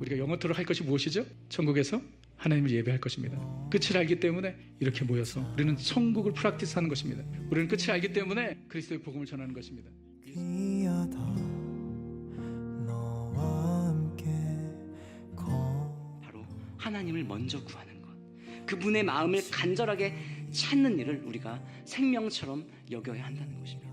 우리가 영어토로 할 것이 무엇이죠? 천국에서 하나님을 예배할 것입니다. 끝을 알기 때문에 이렇게 모여서 우리는 천국을 프락티스하는 것입니다. 우리는 끝을 알기 때문에 그리스도의 복음을 전하는 것입니다. 귀하다 너와 함께 걸 바로 하나님을 먼저 구하는 것. 그분의 마음을 간절하게 찾는 일을 우리가 생명처럼 여겨야 한다는 것입니다.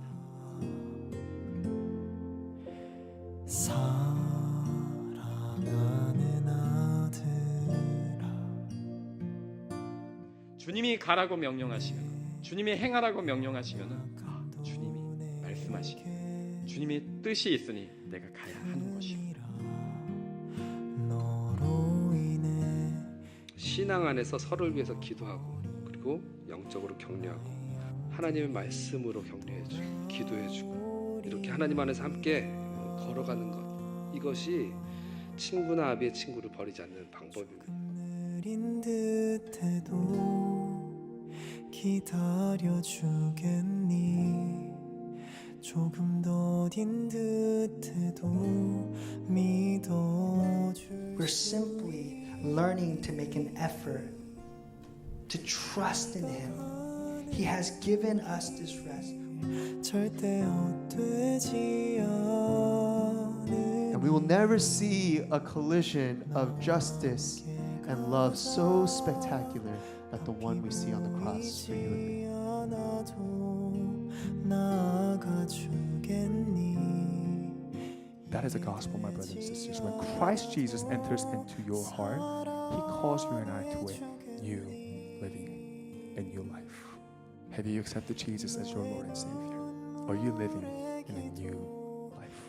주님이 가라고 명령하시면 주님이 행하라고 명령하시면 아, 주님이 말씀하시기 주님이 뜻이 있으니 내가 가야 하는 인해 신앙 안에서 서로를 위해서 기도하고 그리고 영적으로 격려하고 하나님의 말씀으로 격려해주고 기도해주고 이렇게 하나님 안에서 함께 걸어가는 것. 이것이 친구나 아비의 친구를 버리지 않는 방법입니다. 느린 듯해도 기다려 주겠니 조금 더딘 듯해도 믿어줄 We're simply learning to make an effort to trust in Him. He has given us this rest. 절대 헛되지 않은 And we will never see a collision of justice and love so spectacular That the one we see on the cross for you and me. That is the gospel, my brothers and sisters. When Christ Jesus enters into your heart, he calls you and I to a new living, a new life. Have you accepted Jesus as your Lord and Savior? Are you living in a new life?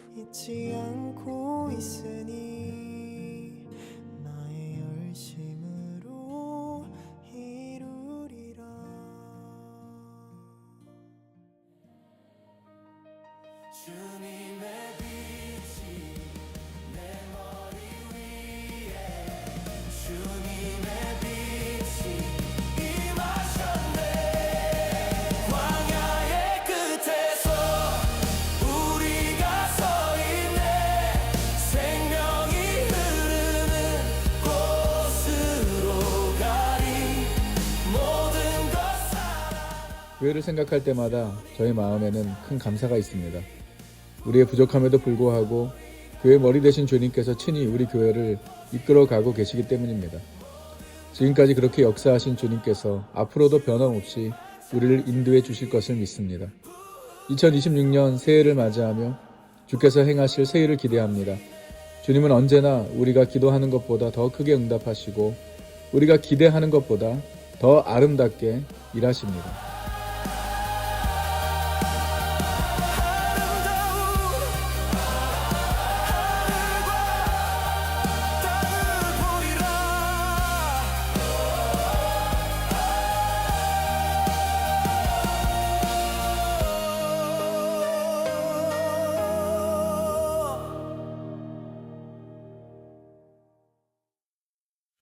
교회를 생각할 때마다 저의 마음에는 큰 감사가 있습니다. 우리의 부족함에도 불구하고 교회 머리 대신 주님께서 친히 우리 교회를 이끌어가고 계시기 때문입니다. 지금까지 그렇게 역사하신 주님께서 앞으로도 변함없이 우리를 인도해 주실 것을 믿습니다. 2026년 새해를 맞이하며 주께서 행하실 새해를 기대합니다. 주님은 언제나 우리가 기도하는 것보다 더 크게 응답하시고 우리가 기대하는 것보다 더 아름답게 일하십니다.